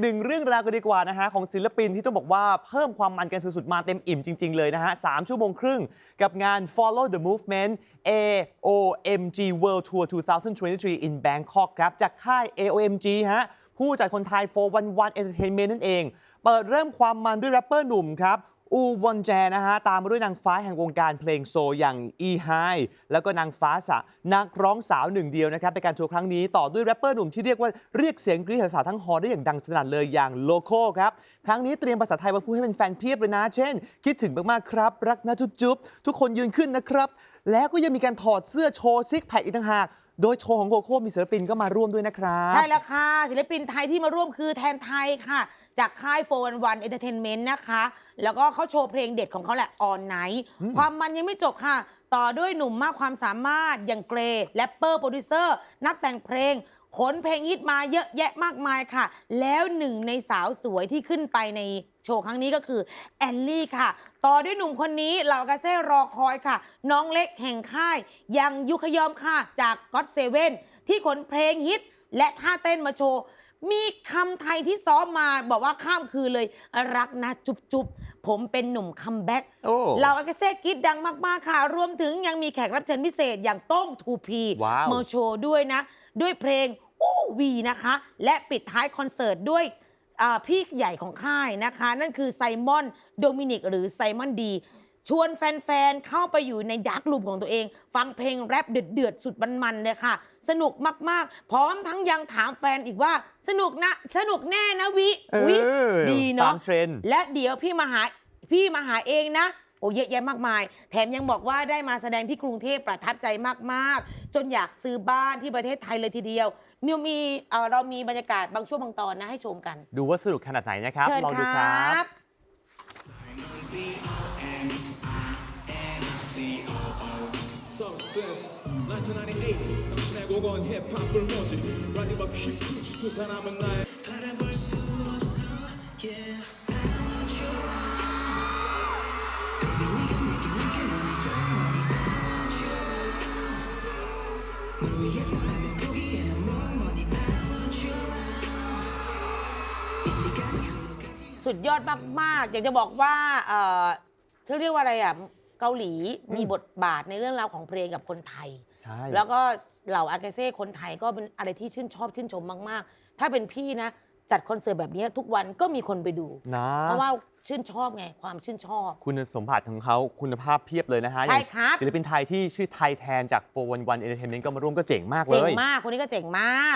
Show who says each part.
Speaker 1: หนึ่งเรื่องราวกันดีกว่านะฮะของศิลปินที่ต้องบอกว่าเพิ่มความมันกันสุดๆ มาเต็มอิ่มจริง ๆ เลยนะฮะสามชั่วโมงครึ่งกับงาน Follow the Movement AOMG World Tour 2023 in Bangkok ครับ จากค่าย AOMG ฮะผู้จัดคนไทย 411 Entertainment นั่นเอง เปิดเริ่มความมันด้วยแรปเปอร์หนุ่มครับ อูวอนแจนะฮะ ตามมาด้วยนางฟ้าแห่งวงการเพลงโซอย่างอีไฮแล้วก็นางฟ้าสะนักร้องสาวหนึ่งเดียวนะครับในการทัวร์ครั้งนี้ต่อด้วยแรปเปอร์หนุ่มที่เรียกว่าเรียกเสียงกรี๊ดสาวทั้งฮอลได้อย่างดังสนั่นเลยอย่างโลโก้ครับ ครั้งนี้เตรียมภาษาไทยมาพูดให้เป็นแฟนเพียบเลยนะ เช่น คิดถึงมากๆครับ รักนะจุ๊บๆทุกคนยืนขึ้นนะครับ แล้วก็ยังมีการถอดเสื้อโชว์ซิกแพคอีกต่างหาก โดยโชว์ของโกโก้มีศิลปินก็มาร่วมด้วยนะครับ
Speaker 2: ใช่แล้วค่ะ ศิลปินไทยที่มาร่วมคือแทนไทยค่ะ จากค่ายโฟนวันเอนเตอร์เทนเมนต์นะคะ แล้วก็เขาโชว์เพลงเด็ดของเขาแหละออนไนท์ความมันยังไม่จบค่ะ ต่อด้วยหนุ่มมากความสามารถอย่างเกรแรปเปอร์โปรดิวเซอร์ นักแต่งเพลง ขนเพลงฮิตมาเยอะแยะมากมายค่ะ แล้วหนึ่งในสาวสวยที่ขึ้นไปในโชว์ครั้งนี้ก็คือแอลลี่ค่ะ ต่อด้วยหนุ่มคนนี้เหล่ากาเซ่รอคอยค่ะ น้องเล็กแห่งค่าย ยังยุคยอมค่ะ จากก็ d เซเว่นที่ขนเพลงฮิตและท่าเต้นมาโชว์ มีคำไทยที่ซ้อมมาบอกว่าข้ามคืนเลย รักนะจุบจุบผมเป็นหนุ่มคัมแบ็ก
Speaker 1: โอ้
Speaker 2: เราอากาเซ่กรีดดังมากๆค่ะ รวมถึงยังมีแขกรับเชิญพิเศษอย่างโต้งทูพี
Speaker 1: ว้าว
Speaker 2: มาโชว์ด้วยนะ ด้วยเพลงอู้วีนะคะ และปิดท้ายคอนเสิร์ตด้วยอ่าพี่ใหญ่ของค่ายนะคะ นั่นคือไซมอนโดมินิกหรือไซมอนดี ชวนแฟนๆ เข้าไปอยู่ในดาร์กลูปของตัวเอง ฟังเพลงแรปเดือดๆ สุดมันๆ เลยค่ะ สนุกมากๆ พร้อมทั้งยังถามแฟนอีกว่า สนุกนะ สนุกแน่นะวิ
Speaker 1: เออ
Speaker 2: วิดีเนาะ
Speaker 1: ตามเทรนด์
Speaker 2: และเดี๋ยวพี่มาหาพี่มาหาเองนะ โอ้เยอะแยะมากมาย แถมยังบอกว่าได้มาแสดงที่กรุงเทพประทับใจมากๆ จนอยากซื้อบ้านที่ประเทศไทยเลยทีเดียวมิวมีเอ่อเรามีบรรยากาศบางช่วงบางตอนนะให้ชมกัน
Speaker 1: ดูว่าสนุกขนาดไหนนะครับ
Speaker 2: เชิญ
Speaker 1: ลอง
Speaker 2: ค
Speaker 1: ดูค
Speaker 2: ร
Speaker 1: รัับ
Speaker 2: บ
Speaker 3: So since 1998 당신의 곡은 힙합을 모지 라디오 힙 두 사람은 나의 바라볼 수 없어 yeah I want you
Speaker 2: สุดยอดมาก ๆ อยากจะบอกว่าเอ่อเขาเรียกว่าอะไรอ่ะ เกาหลีมีบทบาทในเรื่องราวของเพลงกับคนไทย
Speaker 1: ใช่
Speaker 2: แล้วก็เหล่าอากาเซ่คนไทยก็เป็นอะไรที่ชื่นชอบชื่นชมมาก ๆ ถ้าเป็นพี่นะ จัดคอนเสิร์ตแบบนี้ทุกวันก็มีคนไปดู
Speaker 1: นะ
Speaker 2: เพราะว่าชื่นชอบไงความชื่นชอบ
Speaker 1: คุณสมบัติของเขาคุณภาพเพียบเลยนะฮะ
Speaker 2: ใช่
Speaker 1: อย่าง
Speaker 2: ครับ
Speaker 1: ศิลปินไทยที่ชื่อไทยแทนจาก411 Entertainment ก็มาร่วมก็เจ๋งมากเล
Speaker 2: เจ๋ง
Speaker 1: ย
Speaker 2: มากคนนี้ก็เจ๋งมาก